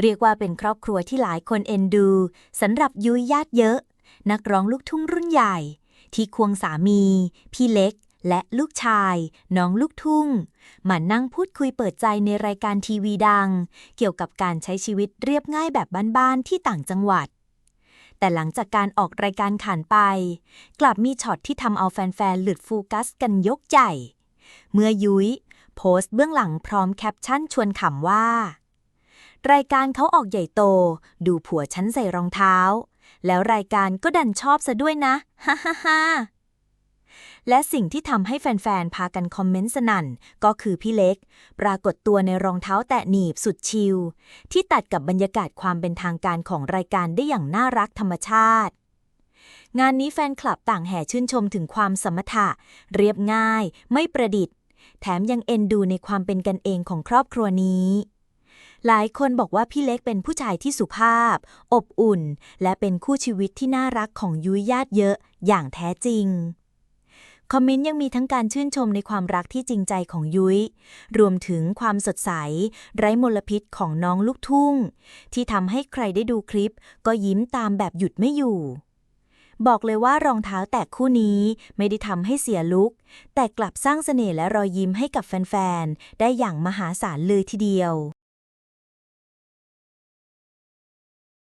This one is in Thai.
เรียกว่าเป็นครอบครัวที่หลายคนเอ็นดูสำหรับยุ้ยญาติเยอะ นักร้องลูกทุ่งรุ่นใหญ่ ที่ควงสามี พี่เล็ก และลูกชาย น้องลูกทุ่ง มานั่งพูดคุยเปิดใจในรายการทีวีดัง เกี่ยวกับการใช้ชีวิตเรียบง่ายแบบบ้านๆที่ต่างจังหวัดแต่หลังจากการออกรายการขานไป กลับมีช็อตที่ทำเอาแฟนๆ หลุดโฟกัสกันยกใหญ่ เมื่อยุ้ย โพสต์เบื้องหลังพร้อมแคปชั่นชวนขำว่า รายการเขาออกใหญ่โต ดูผัวฉันใส่รองเท้า แล้วรายการก็ดันชอบซะด้วยนะ ฮ่าฮ่าฮ่าและสิ่งที่ทำให้แฟน ๆ พากันคอมเมนต์สนั่น ก็คือพี่เล็ก ปรากฏตัวในรองเท้าแตะหนีบสุดชิล ที่ตัดกับบรรยากาศความเป็นทางการของรายการได้อย่างน่ารักธรรมชาติ งานนี้แฟนคลับต่างแห่ชื่นชมถึงความสมถะ เรียบง่าย ไม่ประดิษฐ์ แถมยังเอ็นดูในความเป็นกันเองของครอบครัวนี้ หลายคนบอกว่าพี่เล็กเป็นผู้ชายที่สุภาพ อบอุ่น และเป็นคู่ชีวิตที่น่ารักของยุ้ยญาติเยอะอย่างแท้จริง คอมเมนต์ยังมีทั้งการชื่นชมในความรักที่จริงใจของยุ้ย รวมถึงความสดใส ไร้มลพิษของน้องลูกทุ่ง ที่ทำให้ใครได้ดูคลิป ก็ยิ้มตามแบบหยุดไม่อยู่บอกเลยว่ารองเท้าแตะคู่นี้ไม่ได้ทำให้เสียลุก แต่กลับสร้างเสน่ห์และรอยยิ้มให้กับแฟน ๆ ได้อย่างมหาศาลเลยทีเดียว